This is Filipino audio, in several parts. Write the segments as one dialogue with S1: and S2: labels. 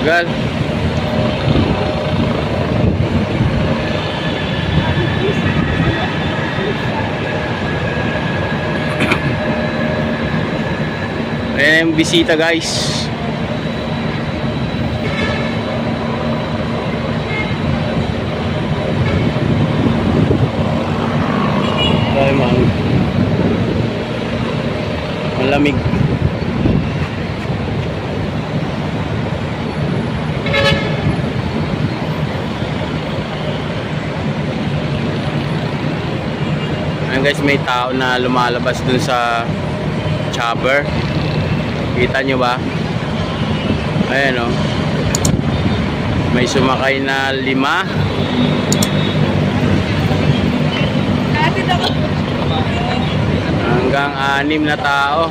S1: Tagal. Ayan yung bisita guys. Ay, man. Malamig. Ayan guys, may tao na lumalabas dun sa chopper. Kita nyo ba? Ayan o. May sumakay na lima. Hanggang anim na tao.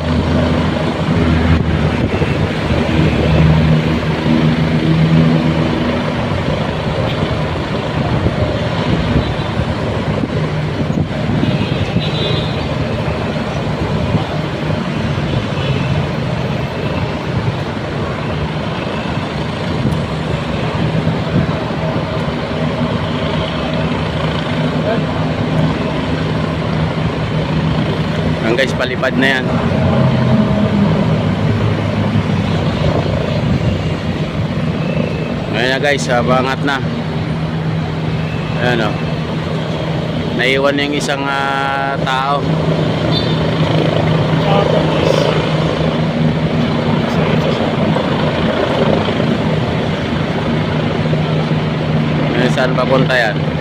S1: Ang guys, palipad na yan. Ayan na guys, abangat na. Ayan o. Naiwan na yung isang ah, tao. Ayan, saan papunta yan?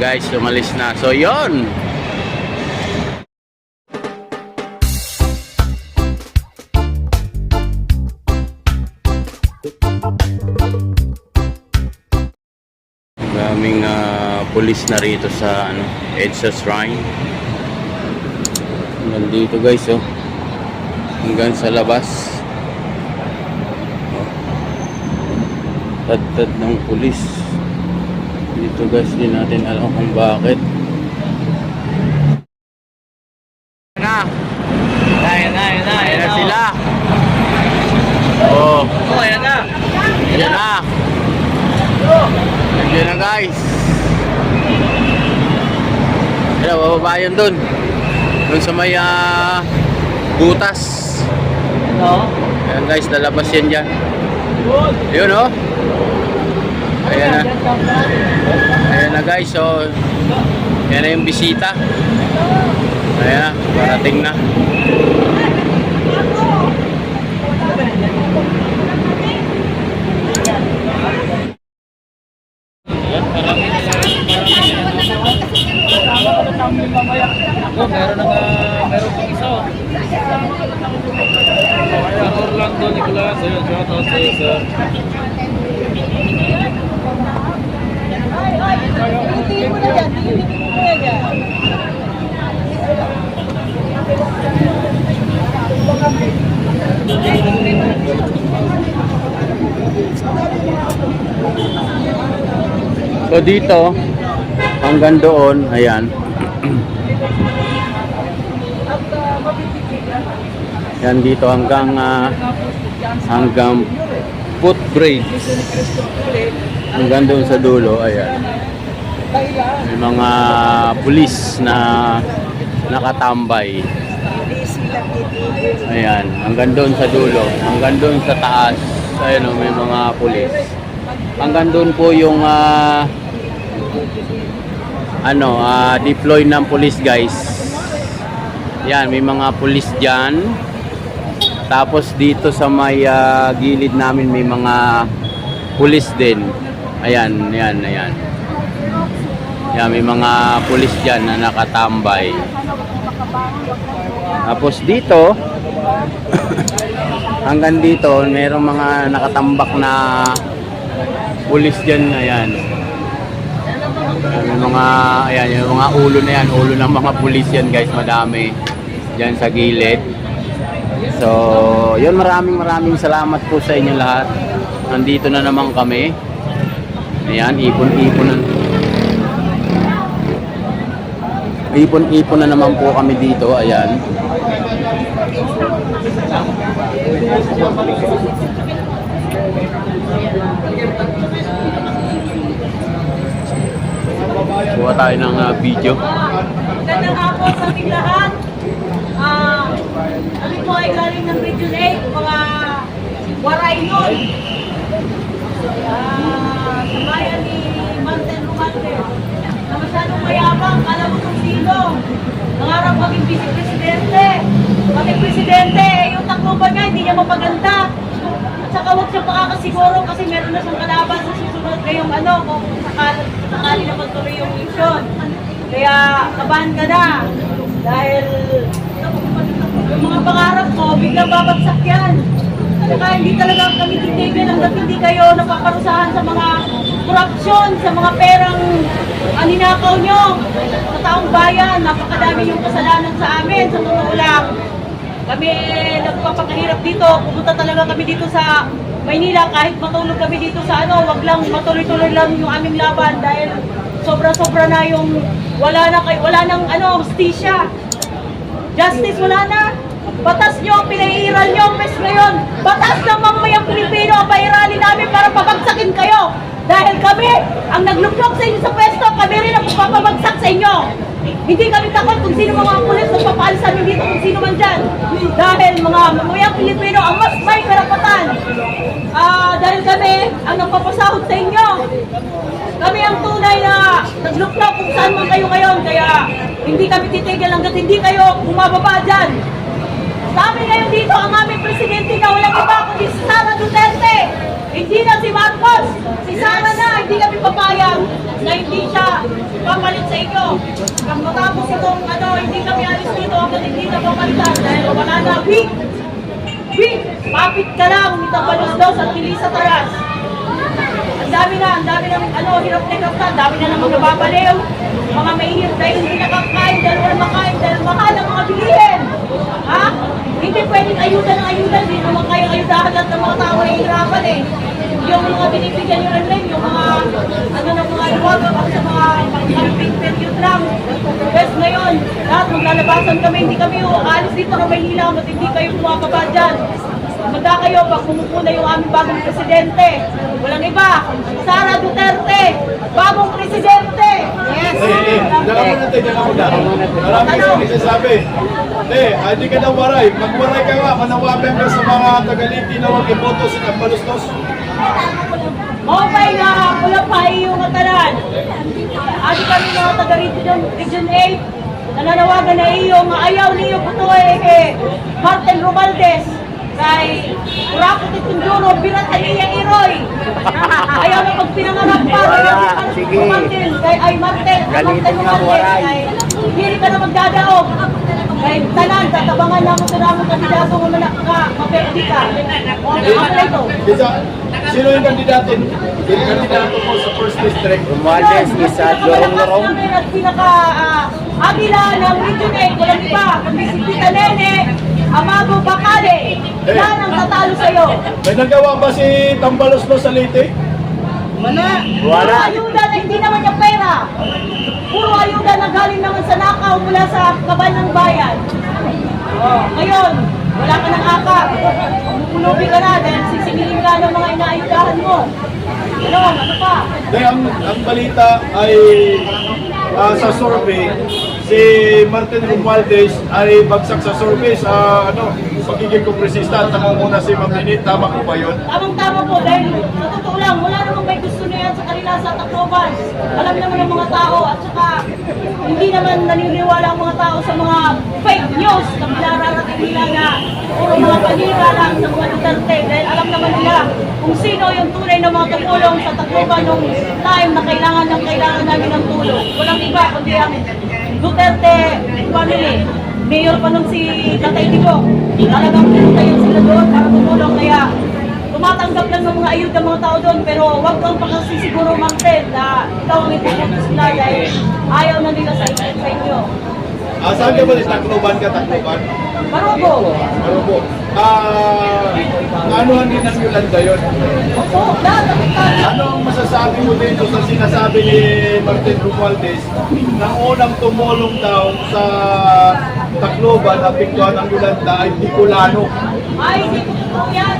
S1: Guys, umalis na. So, yon. Daming ah, pulis na rito sa ano, EDSA Shrine. Nandito guys, oh. Hanggang sa labas. Oh. Tad-tad ng pulis. Dito guys, di natin alam kung bakit. Na,
S2: Ayan na, ayan na,
S1: ayan na sila. Oh,
S2: ayan na.
S1: ayan na. Ayan na guys. Ayan, bababa yun dun. Dun sa may ah, butas.
S2: Ano?
S1: Ayan guys, lalabas yan dyan. Yun oh. Ayan na. Ayan na guys, so yan na yung bisita. Ayan na, parating na.
S2: Ako, meron na meron pang isa. oh. Kaya Orlando Nicolas, ayun, shout out sa sir.
S1: So dito, hanggang doon, ayan. Yan dito hanggang ah, hanggang footbridge. Hanggang doon sa dulo, ayan. May mga pulis na nakatambay. Ayan, hanggang doon sa dulo, hanggang doon sa taas, ayan o, may mga pulis. Hanggang doon po yung ah, ano, ah, deploy ng pulis guys. Yan, may mga pulis diyan. Tapos dito sa may ah, gilid namin may mga pulis din. Ayan, ayan, ayan. Yan, may mga pulis diyan na nakatambay. Tapos dito, hanggang dito, mayroong mga nakatambak na pulis dyan. Ayan, May mga, ayan, yung mga ulo na yan, ulo ng mga pulis yan guys, madami. Dyan sa gilid. So, yun maraming maraming salamat po sa inyo lahat. Nandito na naman kami. Ayan, ipon-ipon na. Ipon-ipon na naman po kami dito. Ayan. Kuha tayo ng ah, video.
S3: Magandang hapon sa ating lahat. Ah, kami po ay galing ng Region 8, mga waray nun. Ah, sa bayan ni Martin Rumante. Na masyadong mayabang, alam mo kung sino. Nangarap maging vice-presidente. Maging presidente, yung takbuban niya, hindi niya mapaganda. At saka huwag siya pakakasiguro kasi meron na siyang kalaban sa susunod ngayong ano, kung sakali, sakali na magtuloy yung eleksyon. Kaya kabahan ka na. Dahil yung mga pangarap ko, biglang babagsak yan. Saka hindi talaga kami titigil hanggat hindi kayo napaparusahan sa mga korupsyon, sa mga perang aninakaw nyo sa taong bayan. Napakadami yung kasalanan sa amin, sa totoo lang. Kami nagpapakahirap dito, pumunta talaga kami dito sa Maynila kahit matulog kami dito sa ano, wag lang matuloy-tuloy lang yung aming laban dahil sobra-sobra na yung wala na kay wala nang ano, hustisya. Justice wala na. Batas nyo, pinairal nyo ang pes ngayon. Batas ng mamamayang Pilipino ang pairali namin para pabagsakin kayo. Dahil kami, ang nagluklok sa inyo sa pwesto, kami rin ang papabagsak sa inyo. Hindi kami takot kung sino mga pulis na papaalis namin dito kung sino man dyan. Dahil mga mamamayang Pilipino ang mas may karapatan. Ah, dahil kami ang nagpapasahod sa inyo. Kami ang tunay na nagluklok kung saan man kayo ngayon. Kaya hindi kami titigil hanggat hindi kayo bumababa dyan. Sa amin ngayon dito, ang aming presidente na walang iba kundi si Sara Duterte. Hindi na si Marcos. Si Sara na, hindi kami papayag na hindi siya papalit sa inyo. Kung matapos itong ano, hindi kami alis dito hanggang hindi na papalitan dahil wala na week. Week! Mapit ka lang, itabalos daw sa Kilisa Taras. Dami na, ang dami na, ano, hirap na hirap na, ang dami na namang nababaliw. Mga may hirap dahil hindi nakakain, dahil wala makain, dahil mahal ang mga bilihin. Ha? Hindi pwedeng ayuda ng ayuda, hindi naman kayo ayudahan lahat ng mga tao na hihirapan eh. Yung mga binibigyan nyo rin, yung mga, ano ng mga luwag, sa mga camping period lang. Bes ngayon, lahat maglalabasan kami, hindi kami aalis dito na Maynila, hanggat hindi kayo bumababa dyan. Magda kayo pag pumupuna yung aming bagong presidente. Walang iba, Sara Duterte, bagong presidente. Yes.
S4: Eh, eh, dala mo natin, dala mo na. Marami
S3: Ano?
S4: kasi nagsasabi. Eh, hindi ka daw waray. Magwaray ka nga, manawagan ka sa mga tagaliti na huwag iboto sa Tambalustos.
S3: Okay nga, wala pa yung matalan. Adi kami mga taga Region, Region 8, nananawagan na iyo, nga ayaw niyo po eh, eh, Martin Romaldes, kay Kurapo Titunduro, Biratan niya Iroy. Ayaw na magpinangarap pa, si
S1: Sige.
S3: Martin, kay ay Martin,
S1: Galitin nga, waray.
S3: kay hindi ka na magdadaog. Kay tanan, tatabangan na mo ito namin kandidato mo na ka, mapepdi ka. O?
S4: Isa, sino yung kandidato? Yung kandidato mo sa first district.
S1: Romualdez is uh, lorong-lorong.
S3: Pinaka ah, agila ng Region 8, walang iba, kundi si Tita Nene, Amago Bacale. Yan ang tatalo sa'yo.
S4: May nagawa ba si Tambalustos sa Leyte?
S3: Wala.
S1: Wala.
S3: Puro ayuda na hindi naman niya pera. Puro ayuda na galing naman sa nakaw mula sa kabal ng bayan. Oh, ngayon, wala ka ng akap. Bumulubi ka na dahil sisingilin ka ng mga inaayudahan mo. Ano, ano pa?
S4: Dahil ang, ang balita ay ah, sa survey, si Martin Romualdez ay bagsak sa survey sa ano, pagiging kongresista at muna si Ma'am Nini. Tama ko ba yun?
S3: Tamang-tama po dahil sa totoo lang, wala namang may gusto na yan sa kanila sa Tacloban. Alam naman ng mga tao at saka hindi naman naniniwala ang mga tao sa mga fake news na pinararating nila na puro mga panira lang sa mga Duterte dahil alam naman nila kung sino yung tunay na mga tumulong sa Tacloban nung time na kailangan ng kailangan namin ng tulong. Walang iba kundi ang Duterte family. Mayor pa nung si Tatay Digo. Talagang pinunta yun sila doon para tumulong. Kaya tumatanggap lang ng mga ayuda mga tao doon. Pero wag kang pakasisiguro Martel na ikaw ang ipupuntos nila dahil ayaw na nila sa, sa inyo.
S4: Ah, saan ka ba? Tacloban ka, Tacloban?
S3: Marugo.
S4: Marubo. Ah, anuhan din ng Yolanda yun? Ano ang masasabi mo dito sa sinasabi ni Martin Romualdez na unang tumulong daw sa Tacloban at Pictuan ng Yolanda ay Bicolano?
S3: Ay, hindi ko totoo yan.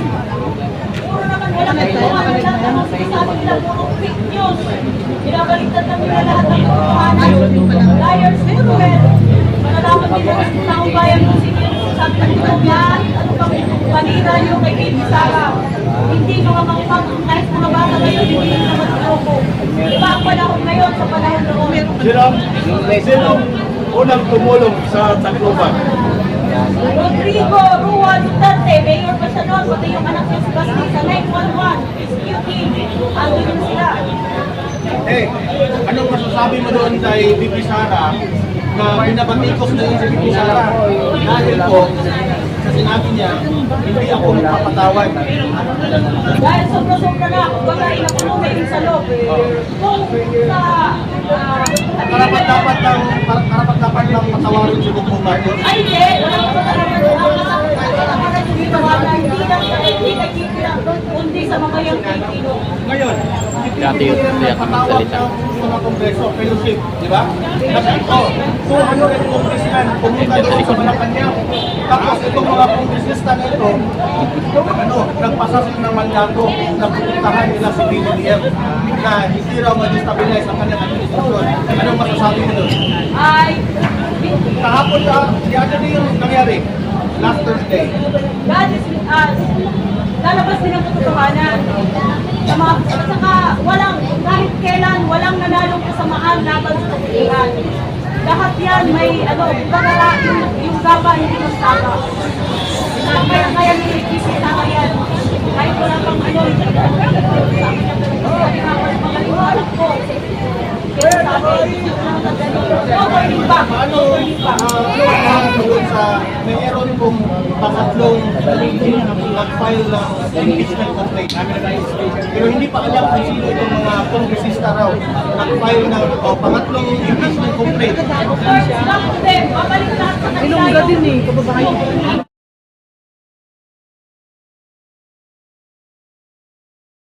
S3: Puro naman walang nagtawa. Lahat naman sinasabi nila, puro fake news. Binabaliktad lang nila lahat ng katotohanan. Liars everywhere. Malalaman nila ng taong bayan kung sino yung sabi ng Tacloban. Ano pang panira nyo kay Baby Sara. Hindi mga mga kahit mga bata ngayon, hindi nyo naman tuloko. Iba ang panahon ngayon sa panahon noon.
S4: Sino, sino unang tumulong sa Tacloban?
S3: Rodrigo Rua Duterte, mayor pa siya noon, pati yung anak niya si Basti sa 911, executive, andun yun sila.
S2: Eh, anong masasabi mo doon kay BP Sara na pinabatikos na yun si BP Sara? Dahil po, sa sinabi niya, hindi ako magpapatawad.
S3: Dahil sobra-sobra na, kumbaga inapuno na yung sa loob. Kung sa, ah,
S2: Karapat dapat ng karapat dapat ng patawarin si Bongbong Marcos.
S3: ay hindi, wala ko talaga na hindi lang sa hindi nagkikilang, kundi sa mga yung Pilipino.
S2: Ngayon,
S1: Dati yung tiyak ang
S2: patawag
S1: magsalita.
S2: ng mga kongreso, fellowship, di ba? Kasi ito, 200 congressmen pumunta doon sa Malacanang. Tapos itong mga kongresista na ito, ano, nagpasasok ng mandato na pupuntahan nila si BBM na hindi raw ma-destabilize ang kanyang administrasyon. Anong masasabi mo doon?
S3: Ay,
S2: Kahapon na, other day yung nangyari, last Thursday.
S3: God is with us. Lalabas din ang katotohanan. Sa mga, at saka walang, kahit kailan, walang nanalong kasamaan laban sa kapilihan. Lahat yan may, ano, bagara, yung, yung gaba, hindi yung. Na kaya kaya nilikisip na yan. Kahit wala pang ano, hindi ka sabi nga ko, magaliwanag ko. Kaya sabi, overling back,
S2: Paano,
S3: overling back.
S2: ah, doon sa, mayroon pong pangatlong nag-file ng impeachment complaint. Pero hindi pa alam kung sino itong mga kongresista raw nag-file ng oh, pangatlong impeachment complaint.
S3: Po din, babalik lahat sa kanila yung